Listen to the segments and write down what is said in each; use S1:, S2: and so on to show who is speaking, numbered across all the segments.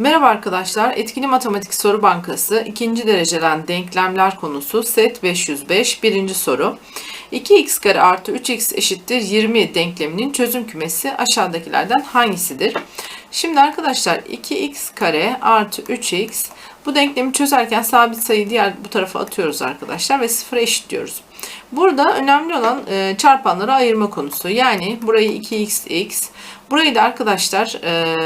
S1: Merhaba arkadaşlar. Etkili Matematik Soru Bankası 2. dereceden denklemler konusu set 505 birinci soru. 2x kare artı 3x eşittir 20 denkleminin çözüm kümesi aşağıdakilerden hangisidir? Şimdi arkadaşlar 2x kare artı 3x bu denklemi çözerken sabit sayıyı diğer bu tarafa atıyoruz arkadaşlar ve sıfıra eşitliyoruz. Burada önemli olan e, çarpanları ayırma konusu. Yani burayı 2xx, burayı da arkadaşlar e,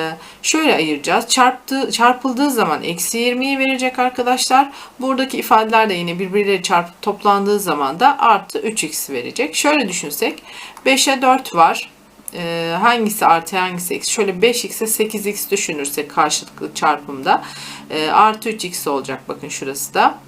S1: şöyle ayıracağız. Çarptı, çarpıldığı zaman eksi 20'yi verecek arkadaşlar. Buradaki ifadeler de yine birbirleriyle çarpıp toplandığı zaman da artı 3x verecek. Şöyle düşünsek 5'e 4 var. E, hangisi artı hangisi eksi? Şöyle 5x'e 8x düşünürsek karşılıklı çarpımda e, artı 3x olacak bakın şurası da.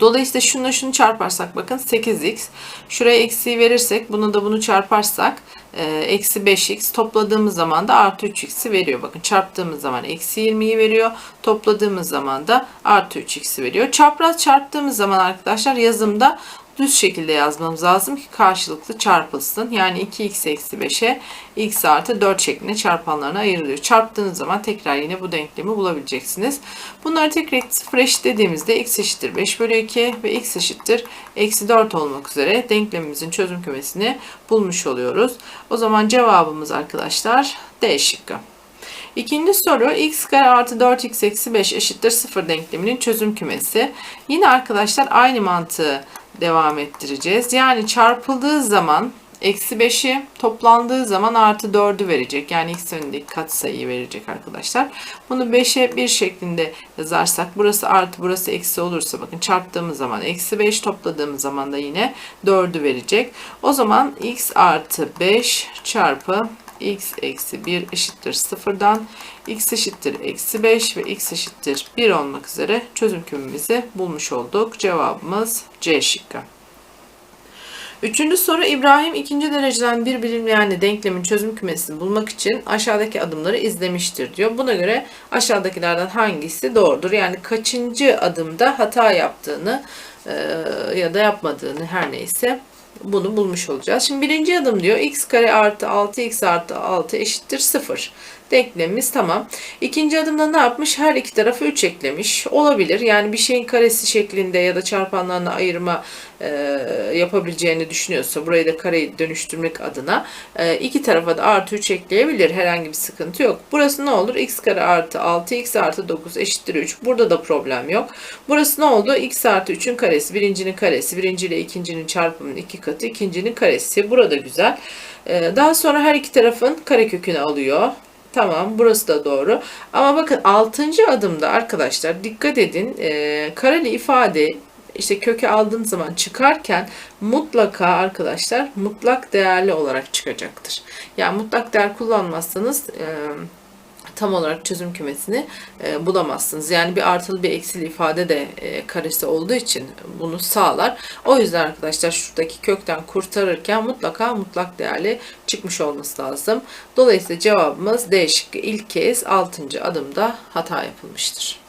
S1: Dolayısıyla şununla şunu çarparsak bakın 8x. Şuraya eksiği verirsek bunu da bunu çarparsak e, eksi 5x topladığımız zaman da artı 3x'i veriyor. Bakın çarptığımız zaman eksi 20'yi veriyor. Topladığımız zaman da artı 3x'i veriyor. Çapraz çarptığımız zaman arkadaşlar yazımda düz şekilde yazmamız lazım ki karşılıklı çarpılsın. Yani 2x eksi 5'e x artı 4 şeklinde çarpanlarına ayrılıyor. Çarptığınız zaman tekrar yine bu denklemi bulabileceksiniz. Bunları tekrar sıfır eşitlediğimizde x eşittir 5 bölü 2 ve x eşittir eksi 4 olmak üzere denklemimizin çözüm kümesini bulmuş oluyoruz. O zaman cevabımız arkadaşlar D şıkkı. İkinci soru x kare artı 4x eksi 5 eşittir 0 denkleminin çözüm kümesi. Yine arkadaşlar aynı mantığı devam ettireceğiz. Yani çarpıldığı zaman eksi 5'i toplandığı zaman artı 4'ü verecek. Yani x önündeki katsayıyı verecek arkadaşlar. Bunu 5'e 1 şeklinde yazarsak burası artı burası eksi olursa bakın çarptığımız zaman eksi 5 topladığımız zaman da yine 4'ü verecek. O zaman x artı 5 çarpı x eksi 1 eşittir 0'dan x eşittir eksi 5 ve x eşittir 1 olmak üzere çözüm kümemizi bulmuş olduk. Cevabımız C şıkkı. Üçüncü soru İbrahim ikinci dereceden bir bilinmeyenli denklemin çözüm kümesini bulmak için aşağıdaki adımları izlemiştir diyor. Buna göre aşağıdakilerden hangisi doğrudur? Yani kaçıncı adımda hata yaptığını ya da yapmadığını her neyse bunu bulmuş olacağız. Şimdi birinci adım diyor x kare artı 6x artı 6 eşittir 0. Denklemimiz tamam. İkinci adımda ne yapmış? Her iki tarafı 3 eklemiş. Olabilir. Yani bir şeyin karesi şeklinde ya da çarpanlarına ayırma e, yapabileceğini düşünüyorsa burayı da kareyi dönüştürmek adına e, iki tarafa da artı 3 ekleyebilir. Herhangi bir sıkıntı yok. Burası ne olur? x kare artı 6x artı 9 eşittir 3. Burada da problem yok. Burası ne oldu? x artı 3'ün karesi. Birincinin karesi. Birinci ile ikincinin çarpımının iki katı. ikincinin karesi. Burada güzel. E, daha sonra her iki tarafın karekökünü alıyor. Tamam burası da doğru. Ama bakın 6. adımda arkadaşlar dikkat edin e, kareli ifade işte köke aldığınız zaman çıkarken mutlaka arkadaşlar mutlak değerli olarak çıkacaktır. Yani mutlak değer kullanmazsanız e, tam olarak çözüm kümesini e, bulamazsınız. Yani bir artılı bir eksili ifade de e, karesi olduğu için bunu sağlar. O yüzden arkadaşlar şuradaki kökten kurtarırken mutlaka mutlak değerli çıkmış olması lazım. Dolayısıyla cevabımız D ilk kez 6. adımda hata yapılmıştır.